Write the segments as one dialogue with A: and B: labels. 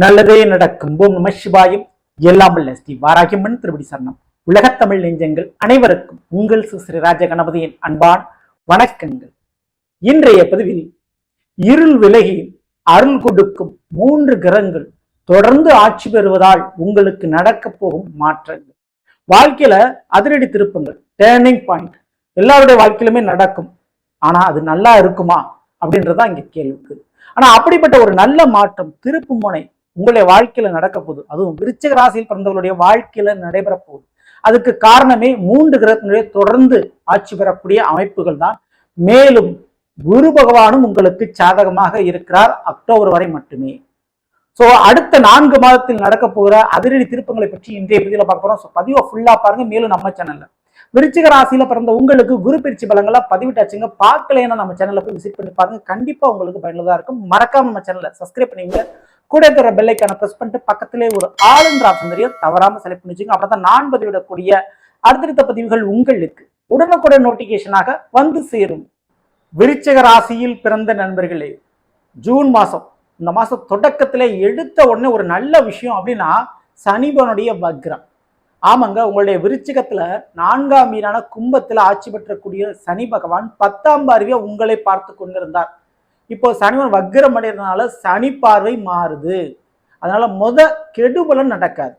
A: நல்லதே நடக்கும். ஓம் நம சிவாயும். எல்லாம் உள்ள ஸ்ரீ வாராகியம்மன் திருப்படி சரணம். உலகத்தமிழ் நெஞ்சங்கள் அனைவருக்கும் உங்கள் ஸ்ரீ ராஜ கணபதியின் அன்பான் வணக்கங்கள். இன்றைய பதிவில் இருள் விலகி அருள் கொடுக்கும் மூன்று கிரகங்கள் தொடர்ந்து ஆட்சி பெறுவதால் உங்களுக்கு நடக்கப் போகும் மாற்றங்கள். வாழ்க்கையில அதிரடி திருப்பங்கள் டேர்னிங் பாயிண்ட் எல்லாருடைய வாழ்க்கையிலுமே நடக்கும். ஆனா அது நல்லா இருக்குமா? அப்படின்றதான் இங்க கேள்விக்கு. ஆனா அப்படிப்பட்ட ஒரு நல்ல மாற்றம் திருப்பு முனை உங்களுடைய வாழ்க்கையில நடக்க போகுது. அதுவும் விருச்சிக ராசியில் பிறந்தவர்களுடைய வாழ்க்கையில நடைபெற போகுது. அதுக்கு காரணமே மூன்று கிரகத்தினுடைய தொடர்ந்து ஆட்சி பெறக்கூடிய அமைப்புகள் தான். மேலும் குரு பகவானும் உங்களுக்கு சாதகமாக இருக்கிறார் அக்டோபர் வரை மட்டுமே. சோ அடுத்த நான்கு மாதத்தில் நடக்க போகிற அதிரடி திருப்பங்களை பற்றி இன்றைய பதிவில் பார்க்க போறோம். ஸோ பதிவை ஃபுல்லா பாருங்க. மேலும் நம்ம சேனல்ல விருச்சிக ராசியில பிறந்த உங்களுக்கு குரு பயிற்சி பலங்களை பதிவிட்டாச்சுங்க. பார்க்கலைன்னா நம்ம சேனல்ல போய் விசிட் பண்ணி பாருங்க. கண்டிப்பா உங்களுக்கு பயனுள்ளதா இருக்கும். மறக்காம நம்ம சேனலை சப்ஸ்கிரைப் பண்ணிங்க கூட இருக்கிற பெல்லைக்கான ப்ரெஸ் பண்ணிட்டு பக்கத்திலே ஒரு ஆளுன்ற ஆப்ஷன் தெரியும் தவறாம செலக்ட் பண்ணி வச்சுங்க அப்புறம் தான் நான் பதிவிடக்கூடிய அடுத்தடுத்த பதிவுகள் உங்களுக்கு உடனுக்குடன் நோட்டிபிகேஷனாக வந்து சேரும். விருச்சக ராசியில் பிறந்த நண்பர்களே ஜூன் மாசம். இந்த மாசம் தொடக்கத்தில் எடுத்த உடனே ஒரு நல்ல விஷயம் அப்படின்னா சனிபனுடைய வக்ரம். ஆமாங்க உங்களுடைய விருச்சிகத்துல நான்காம் மீனான கும்பத்துல ஆட்சி பெற்றக்கூடிய சனி பகவான் பத்தாம் பார்வையை உங்களை பார்த்து கொண்டிருந்தார். இப்போ சனிவன் வக்ரம் அடைகிறதுனால சனி பார்வை மாறுது. அதனால மொத கெடுபலன் நடக்காது.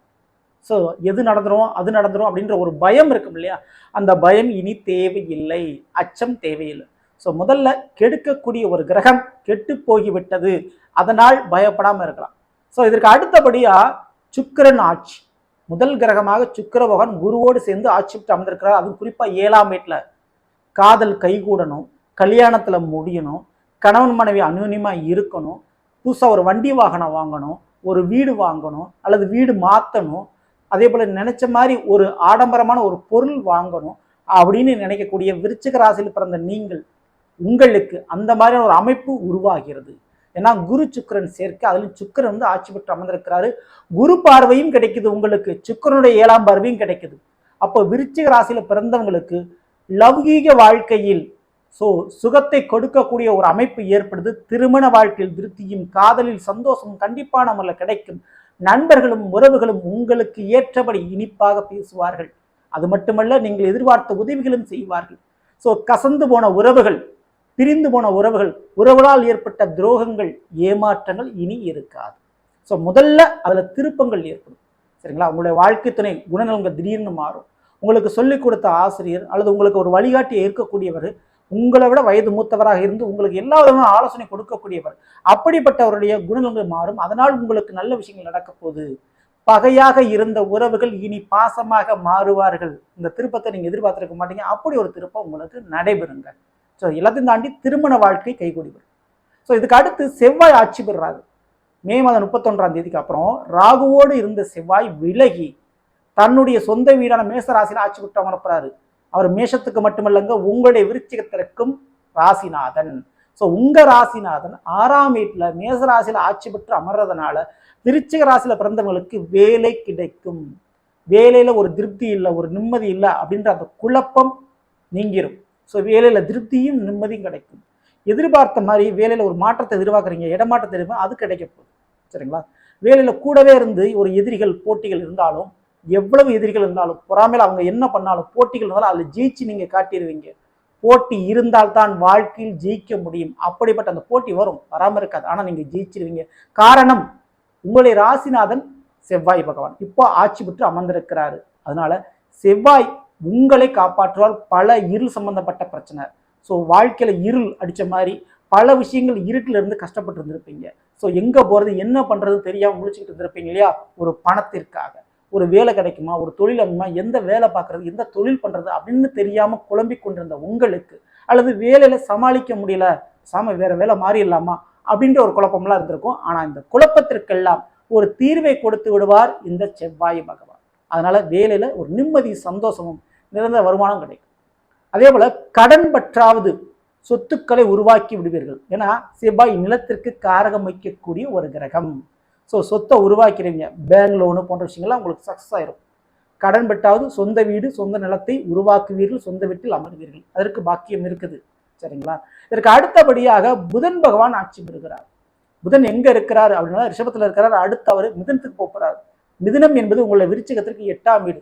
A: ஸோ எது நடந்துரும் அது நடந்துரும் அப்படின்ற ஒரு பயம் இருக்கும் இல்லையா? அந்த பயம் இனி தேவையில்லை. அச்சம் தேவையில்லை. ஸோ முதல்ல கெடுக்கக்கூடிய ஒரு கிரகம் கெட்டு போகிவிட்டது. அதனால் பயப்படாமல் இருக்கலாம். ஸோ இதற்கு அடுத்தபடியாக சுக்கிரன் ஆட்சி. முதல் கிரகமாக சுக்கிர பகவான் குருவோடு சேர்ந்து ஆட்சி பெற்று அமர்ந்திருக்கிறார். குறிப்பாக ஏழாம் வீட்டில். காதல் கைகூடணும். கல்யாணத்தில் முடியணும். கணவன் மனைவி அந்யூன்யமாக இருக்கணும். புதுசாக ஒரு வண்டி வாகனம் வாங்கணும் ஒரு வீடு வாங்கணும் அல்லது வீடு மாற்றணும் அதே போல் நினச்ச மாதிரி ஒரு ஆடம்பரமான ஒரு பொருள் வாங்கணும் அப்படின்னு நினைக்கக்கூடிய விருச்சிக ராசியில் பிறந்த நீங்கள் உங்களுக்கு அந்த மாதிரியான ஒரு அமைப்பு உருவாகிறது. ஏன்னா குரு சுக்கிரன் சேர்க்கை அதிலும் சுக்கிரன் வந்து ஆட்சி பெற்று அமர்ந்திருக்கிறாரு. குரு பார்வையும் கிடைக்குது உங்களுக்கு சுக்கிரனுடைய ஏழாம் பார்வையும் கிடைக்குது. அப்போ விருச்சிக ராசியில் பிறந்தவங்களுக்கு லௌகீக வாழ்க்கையில் ஸோ சுகத்தை கொடுக்கக்கூடிய ஒரு அமைப்பு ஏற்படுது. திருமண வாழ்க்கையில் திருப்தியும் காதலில் சந்தோஷமும் கண்டிப்பான முறையில் கிடைக்கும். நண்பர்களும் உறவுகளும் உங்களுக்கு ஏற்றபடி இனிப்பாக பேசுவார்கள். அது மட்டுமல்ல நீங்கள் எதிர்பார்த்த உதவிகளும் செய்வார்கள். ஸோ கசந்து போன உறவுகள் பிரிந்து போன உறவுகள் உறவுகளால் ஏற்பட்ட துரோகங்கள் ஏமாற்றங்கள் இனி இருக்காது. ஸோ முதல்ல அதில் திருப்பங்கள் ஏற்படும். சரிங்களா? உங்களுடைய வாழ்க்கை துணை குணநலங்கள் திடீர்னு மாறும். உங்களுக்கு சொல்லிக் கொடுத்த ஆசிரியர் அல்லது உங்களுக்கு ஒரு வழிகாட்டியை இருக்கக்கூடியவர் உங்களை விட வயது மூத்தவராக இருந்து உங்களுக்கு எல்லா விதமான ஆலோசனை கொடுக்கக்கூடியவர். அப்படிப்பட்டவருடைய குணங்கள் மாறும். அதனால் உங்களுக்கு நல்ல விஷயங்கள் நடக்கப் போகுது. பகையாக இருந்த உறவுகள் இனி பாசமாக மாறுவார்கள். இந்த திருப்பத்தை நீங்கள் எதிர்பார்த்துருக்க மாட்டீங்க. அப்படி ஒரு திருப்பம் உங்களுக்கு நடைபெறுங்க. ஸோ எல்லாத்தையும் தாண்டி திருமண வாழ்க்கை கைகூடி வரும். ஸோ இதுக்கு அடுத்து செவ்வாய் ஆட்சி பெறுறாரு. மே மாதம் முப்பத்தொன்றாம் தேதிக்கு அப்புறம் ராகுவோடு இருந்த செவ்வாய் விலகி தன்னுடைய சொந்த வீடான மேச ராசியில் ஆட்சி பெற்று அனுப்புறாரு அவர் மேஷத்துக்கு மட்டுமல்லங்க உங்களுடைய விருச்சிகத்திற்கும் ராசிநாதன். ஸோ உங்க ராசிநாதன் ஆறாம் வீட்டில் மேச ராசியில் ஆட்சி பெற்று அமர்றதுனால விருச்சிக ராசியில் பிறந்தவங்களுக்கு வேலை கிடைக்கும். வேலையில் ஒரு திருப்தி இல்லை ஒரு நிம்மதி இல்லை அப்படின்ற அந்த குழப்பம் நீங்கிரும். ஸோ வேலையில் திருப்தியும் நிம்மதியும் கிடைக்கும். எதிர்பார்த்த மாதிரி வேலையில் ஒரு மாற்றத்தை எதிர்பார்க்குறீங்க இடமாற்றத்தை எதிர்பார்க்க அது கிடைக்க போகுது. சரிங்களா? வேலையில் கூடவே இருந்து ஒரு எதிரிகள் போட்டிகள் இருந்தாலும் எவ்வளவு எதிரிகள் இருந்தாலும் பொறாமையில் அவங்க என்ன பண்ணாலும் போட்டிகள் இருந்தாலும் அதில் ஜெயிச்சு நீங்கள் காட்டிடுவீங்க. போட்டி இருந்தால்தான் வாழ்க்கையில் ஜெயிக்க முடியும். அப்படிப்பட்ட அந்த போட்டி வரும். வராமல் இருக்காது. ஆனால் நீங்கள் ஜெயிச்சிருவீங்க. காரணம் உங்களுடைய ராசிநாதன் செவ்வாய் பகவான். இப்போ ஆட்சி பெற்று அமர்ந்திருக்கிறாரு. அதனால செவ்வாய் உங்களை காப்பாற்றுவார். பல இருள் சம்பந்தப்பட்ட பிரச்சனை. ஸோ வாழ்க்கையில் இருள் அடித்த மாதிரி பல விஷயங்கள் இருட்டில் இருந்து கஷ்டப்பட்டு இருந்திருப்பீங்க. ஸோ எங்கே போகிறது என்ன பண்ணுறது தெரியாமல் முழிச்சுக்கிட்டு இருந்திருப்பீங்க இல்லையா? ஒரு பணத்திற்காக. ஒரு வேலை கிடைக்குமா? ஒரு தொழில் அமைமா எந்த வேலை பார்க்குறது? எந்த தொழில் பண்ணுறது அப்படின்னு தெரியாமல் குழம்பிக் கொண்டிருந்த உங்களுக்கு அல்லது வேலையில் சமாளிக்க முடியல சாம வேறு வேலை மாறிடலாமா? அப்படின்ற ஒரு குழப்பம்லாம் இருந்திருக்கும். ஆனால் இந்த குழப்பத்திற்கெல்லாம் ஒரு தீர்வை கொடுத்து விடுவார் இந்த செவ்வாய் பகவான். அதனால் வேலையில் ஒரு நிம்மதி சந்தோஷமும் நிரந்தர வருமானம் கிடைக்கும். அதே போல் கடன் பற்றாவது சொத்துக்களை உருவாக்கி விடுவீர்கள். ஏன்னா செவ்வாய் நிலத்திற்கு காரகம் வைக்கக்கூடிய ஒரு கிரகம். ஸோ சொத்தை உருவாக்கிறீங்க பேங்க் லோனு போன்ற விஷயங்கள்லாம் உங்களுக்கு சக்ஸஸ் ஆயிரும். கடன் பெற்றாவது சொந்த வீடு சொந்த நிலத்தை உருவாக்குவீர்கள் சொந்த வீட்டில் அமர்வீர்கள். அதற்கு பாக்கியம் இருக்குது. சரிங்களா? இதற்கு அடுத்தபடியாக புதன் பகவான் ஆட்சி பெறுகிறார். புதன் எங்க இருக்கிறார் அப்படின்னா ரிஷபத்தில் இருக்கிறார். அடுத்து அவர் மிதனத்துக்கு போகிறார் மிதனம் என்பது உங்களை விருச்சிகத்திற்கு எட்டாம் வீடு.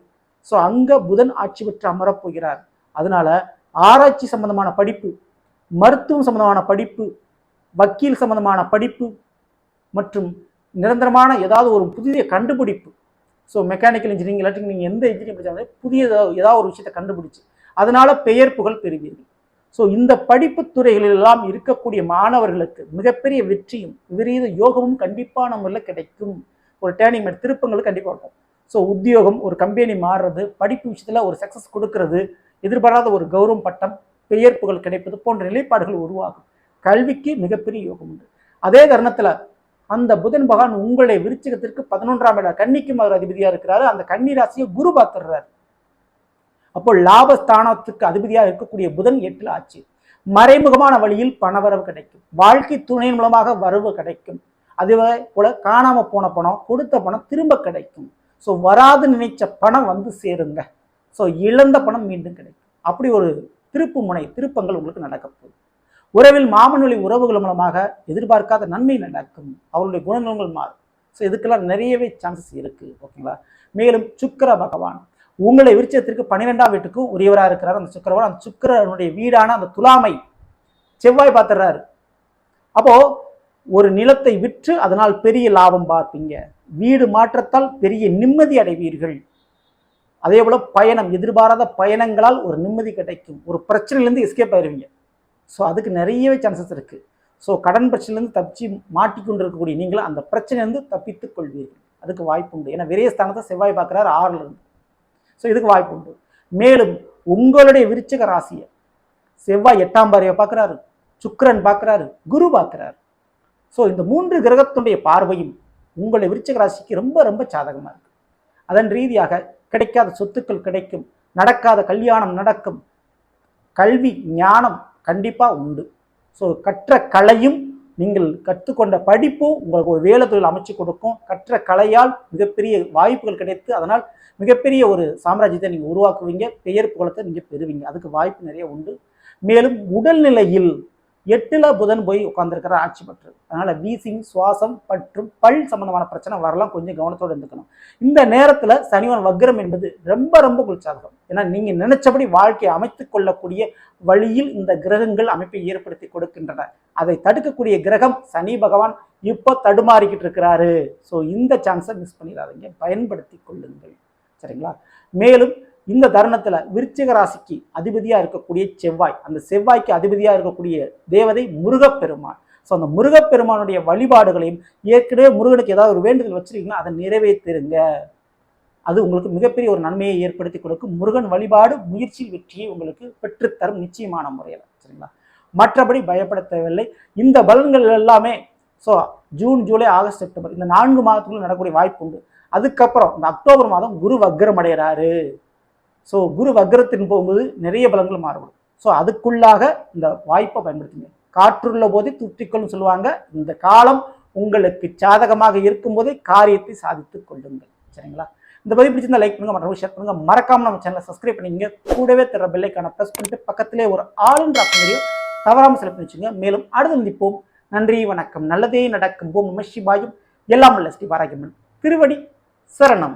A: ஸோ அங்க புதன் ஆட்சி பெற்று அமரப் போகிறார் அதனால ஆராய்ச்சி சம்பந்தமான படிப்பு மருத்துவம் சம்பந்தமான படிப்பு வக்கீல் சம்பந்தமான படிப்பு மற்றும் நிரந்தரமான ஏதாவது ஒரு புதிய கண்டுபிடிப்பு. ஸோ மெக்கானிக்கல் இன்ஜினியரிங் இல்லாட்டி நீங்கள் எந்த இன்ஜினியரிங் படித்தாலும் புதிய ஏதாவது ஒரு விஷயத்தை கண்டுபிடிச்சு அதனால் பெயர் புகழ் பெறுவீர்கள். ஸோ இந்த படிப்பு துறைகளில் எல்லாம் இருக்கக்கூடிய மாணவர்களுக்கு மிகப்பெரிய வெற்றியும் விபரீத யோகமும் கண்டிப்பான முறையில் கிடைக்கும். ஒரு டேர்னிங் திருப்பங்கள் கண்டிப்பாக இருக்கும். ஸோ உத்தியோகம் ஒரு கம்பெனி மாறுறது படிப்பு விஷயத்தில் ஒரு சக்ஸஸ் கொடுக்கறது எதிர்பாராத ஒரு கௌரவம் பட்டம் பெயர் புகழ் கிடைப்பது போன்ற நிலைப்பாடுகள் உருவாகும். கல்விக்கு மிகப்பெரிய யோகம் உண்டு. அதே தருணத்தில் அந்த புதன் பகவான் உங்களுடைய விருச்சிகத்திற்கு பதினொன்றாம் இடம் கன்னிக்கு மகர அதிபதியா இருக்கிறாரு. அந்த கன்னி ராசியை குரு பார்த்துடுறாரு. அப்போ லாபஸ்தானத்துக்கு அதிபதியாக இருக்கக்கூடிய புதன் எட்டில் ஆச்சு மறைமுகமான வழியில் பணவரவு கிடைக்கும். வாழ்க்கை துணையின் மூலமாக வரவு கிடைக்கும். அதுவே போல காணாம போன பணம் கொடுத்த பணம் திரும்ப கிடைக்கும். ஸோ வராது நினைச்ச பணம் வந்து சேருங்க. ஸோ இழந்த பணம் மீண்டும் கிடைக்கும். அப்படி ஒரு திருப்பு முனை திருப்பங்கள் உங்களுக்கு நடக்க போகுது. உறவில் மாமனொழி உறவுகள் மூலமாக எதிர்பார்க்காத நன்மை நடக்கும். அவருடைய குணநலங்கள் மாறும். ஸோ இதுக்கெல்லாம் நிறையவே சான்சஸ் இருக்குது ஓகேங்களா மேலும் சுக்கிர பகவான் உங்களை விருச்சத்திற்கு பன்னிரெண்டாம் வீட்டுக்கும் உரியவராக இருக்கிறார். அந்த சுக்கிரவான் அந்த சுக்கரனுடைய வீடான அந்த துலாமை செவ்வாய் பார்த்துறாரு. அப்போ ஒரு நிலத்தை விற்று அதனால் பெரிய லாபம் பார்ப்பீங்க. வீடு மாற்றத்தால் பெரிய நிம்மதி அடைவீர்கள். அதே போல் பயணம் எதிர்பாராத பயணங்களால் ஒரு நிம்மதி கிடைக்கும். ஒரு பிரச்சனையிலேருந்து எஸ்கேப் ஆயிடுவீங்க ஸோ அதுக்கு நிறையவே சான்சஸ் இருக்குது ஸோ கடன் பிரச்சனையிலேருந்து தப்பிச்சு மாட்டிக்கொண்டு இருக்கக்கூடிய நீங்களும் அந்த பிரச்சனையிலேருந்து தப்பித்துக் கொள்வீர்கள். அதுக்கு வாய்ப்பு உண்டு. ஏன்னா விரைய ஸ்தானத்தை செவ்வாய் பார்க்குறாரு ஆறுலேருந்து ஸோ இதுக்கு வாய்ப்பு உண்டு. மேலும் உங்களுடைய விருச்சக ராசியை செவ்வாய் எட்டாம் பாரியை பார்க்குறாரு சுக்கரன் பார்க்குறாரு குரு பார்க்குறாரு. ஸோ இந்த மூன்று கிரகத்துடைய பார்வையும் உங்களுடைய விருச்சக ராசிக்கு ரொம்ப ரொம்ப சாதகமாக இருக்குது அதன் ரீதியாக கிடைக்காத சொத்துக்கள் கிடைக்கும் நடக்காத கல்யாணம் நடக்கும் கல்வி ஞானம் கண்டிப்பாக உண்டு. ஸோ கற்ற கலையும் நீங்கள் கற்றுக்கொண்ட படிப்பும் உங்களுக்கு ஒரு வேலை தொழில் அமைச்சு கொடுக்கும். கற்ற கலையால் மிகப்பெரிய வாய்ப்புகள் கிடைத்து அதனால் மிகப்பெரிய ஒரு சாம்ராஜ்யத்தை நீங்கள் உருவாக்குவீங்க பெயர் புகழத்தை நீங்கள் பெறுவீங்க. அதுக்கு வாய்ப்பு நிறைய உண்டு. மேலும் உடல்நிலையில் எட்டில் புதன் போய் உட்காந்துருக்கிற ஆட்சி பற்று. அதனால் வீசிங் சுவாசம் மற்றும் பல் சம்பந்தமான பிரச்சனை வரலாம் கொஞ்சம் கவனத்தோடு இருந்துக்கணும். இந்த நேரத்தில் சனிவன் வக்ரம் என்பது ரொம்ப ரொம்ப குளிச்சாதகம் ஏன்னா நீங்கள் நினைச்சபடி வாழ்க்கையை அமைத்து கொள்ளக்கூடிய வழியில் இந்த கிரகங்கள் அமைப்பை ஏற்படுத்தி கொடுக்கின்றன. அதை தடுக்கக்கூடிய கிரகம் சனி பகவான் இப்போ தடுமாறிக்கிட்டு இருக்கிறாரு. ஸோ இந்த சான்ஸை மிஸ் பண்ணிடாதீங்க. பயன்படுத்தி கொள்ளுங்கள். சரிங்களா? மேலும் இந்த தருணத்துல விருச்சிக ராசிக்கு அதிபதியா இருக்கக்கூடிய செவ்வாய் அந்த செவ்வாய்க்கு அதிபதியா இருக்கக்கூடிய தேவதை முருகப்பெருமான். ஸோ அந்த முருகப்பெருமானுடைய வழிபாடுகளையும் ஏற்கனவே முருகனுக்கு ஏதாவது ஒரு வேண்டுதல் வச்சிருக்கீங்கன்னா அதை நிறைவேற்றிருங்க அது உங்களுக்கு மிகப்பெரிய ஒரு நன்மையை ஏற்படுத்தி கொடுக்கும். முருகன் வழிபாடு முயற்சியில் வெற்றியை உங்களுக்கு பெற்றுத்தரும் நிச்சயமான முறையில் சரிங்களா? மற்றபடி பயப்பட தேவையில்லை. இந்த பலன்கள் எல்லாமே so June July August September இந்த நான்கு மாதத்துக்குள்ள நடக்கக்கூடிய வாய்ப்பு உண்டு. அதுக்கப்புறம் இந்த அக்டோபர் மாதம் குரு வக்ரம் அடைகிறாரு ஸோ குரு வக்ரத்தின் போகும்போது நிறைய பலங்கள் மாறுபடும். ஸோ அதுக்குள்ளாக இந்த வாய்ப்பை பயன்படுத்துங்க. காற்றுள்ள போதே துட்டிக்கொள்ளும் சொல்லுவாங்க. இந்த காலம் உங்களுக்கு சாதகமாக இருக்கும்போதே காரியத்தை சாதித்து கொள்ளுங்கள். சரிங்களா? இந்த பதிவு பிடிச்சிருந்தா லைக் பண்ணுங்க. மற்றவங்க ஷேர் பண்ணுங்க. மறக்காம நம்ம சேனலை சப்ஸ்கிரைப் பண்ணிங்க கூடவே தர பெல்லைக்கான ப்ரெஸ் பண்ணிட்டு பக்கத்திலே ஒரு ஆளுன்ற ஆப்ஷன் தவறாமல் செலக்ட் பண்ணி வச்சுங்க மேலும் அடுத்து சந்திப்போம். நன்றி வணக்கம். நல்லதே நடக்கும். போம் நம எல்லாம் அல்ல ஸ்ரீ பாராகியம்மன் திருவடி சரணம்.